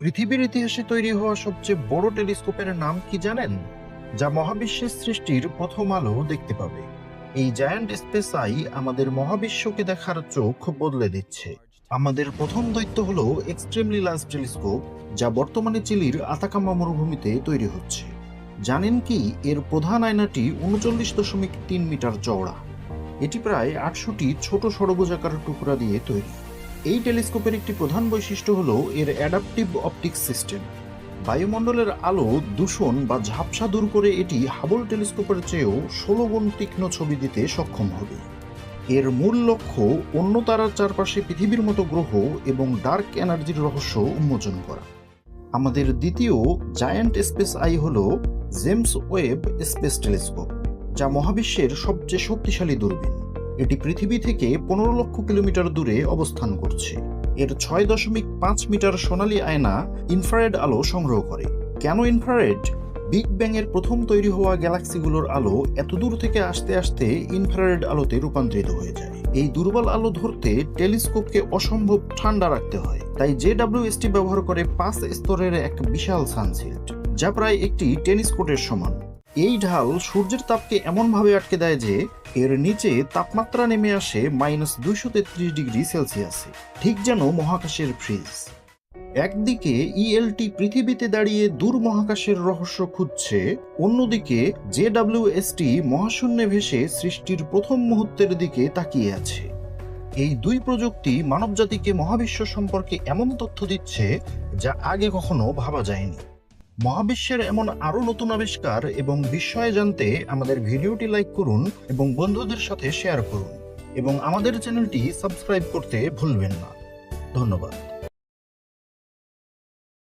পৃথিবীর ইতিহাসে তৈরি হওয়া সবচেয়ে বড় টেলিস্কোপের নাম কি জানেন? যা মহাবিশ্বের সৃষ্টির প্রথম আলো দেখতে পাবে। এই জায়ান্ট স্পেস আই আমাদের মহাবিশ্বকে দেখার চোখ বদলে দিচ্ছে। আমাদের প্রথম দায়িত্ব হলো এক্সট্রিমলি লার্জ টেলিস্কোপ যা বর্তমানে চিলির আতাকামা মরুভূমিতে তৈরি হচ্ছে। জানেন কি এর প্রধান আয়নাটি উনচল্লিশ দশমিক তিন মিটার চওড়া। এটি প্রায় আটশোটি ছোট সরবজাকার টুকরা দিয়ে তৈরি। এই টেলিস্কোপের একটি প্রধান বৈশিষ্ট্য হল এর অ্যাডাপটিভ অপটিক্স সিস্টেম বায়ুমণ্ডলের আলো দূষণ বা ঝাপসা দূর করে এটি হাবল টেলিস্কোপের চেয়েও ষোলো গুণ তীক্ষ্ণ ছবি দিতে সক্ষম হবে। এর মূল লক্ষ্য অন্য তারার চারপাশে পৃথিবীর মতো গ্রহ এবং ডার্ক এনার্জির রহস্য উন্মোচন করা। আমাদের দ্বিতীয় জায়ান্ট স্পেস আই হল জেমস ওয়েব স্পেস টেলিস্কোপ যা মহাবিশ্বের সবচেয়ে শক্তিশালী দূরবীন। এটি পৃথিবী থেকে পনেরো লক্ষ কিলোমিটার দূরে অবস্থান করছে। এর ছয় দশমিক পাঁচ মিটার সোনালী আয়না ইনফ্রারেড আলো সংগ্রহ করে। কেন ইনফ্রারেড? বিগ ব্যাং এর প্রথম তৈরি হওয়া গ্যালাক্সিগুলোর আলো এত দূর থেকে আসতে আসতে ইনফ্রারেড আলোতে রূপান্তরিত হয়ে যায়। এই দুর্বল আলো ধরতে টেলিস্কোপকে অসম্ভব ঠান্ডা রাখতে হয়। তাই জে ব্যবহার করে পাঁচ স্তরের এক বিশাল সানসিল্ড যা প্রায় একটি টেনিস কোর্টের সমান। এই ঢাল সূর্যের তাপকে এমনভাবে আটকে দেয় যে এর নিচে তাপমাত্রা নেমে আসে মাইনাস দুইশো তেত্রিশ ডিগ্রি সেলসিয়াসে, ঠিক যেন মহাকাশের ফ্রিজ। একদিকে ইএলটি পৃথিবীতে দাঁড়িয়ে দূর মহাকাশের রহস্য খুঁজছে, অন্যদিকে জে ডাব্লিউএসটি মহাশূন্যে ভেসে সৃষ্টির প্রথম মুহূর্তের দিকে তাকিয়ে আছে। এই দুই প্রযুক্তি মানবজাতিকে মহাবিশ্ব সম্পর্কে এমন তথ্য দিচ্ছে যা আগে কখনো ভাবা যায়নি। মহাবিশ্বের এমন আরও নতুন আবিষ্কার এবং বিস্ময়ে জানতে আমাদের ভিডিওটি লাইক করুন এবং বন্ধুদের সাথে শেয়ার করুন। এবং আমাদের চ্যানেলটি সাবস্ক্রাইব করতে ভুলবেন না। ধন্যবাদ।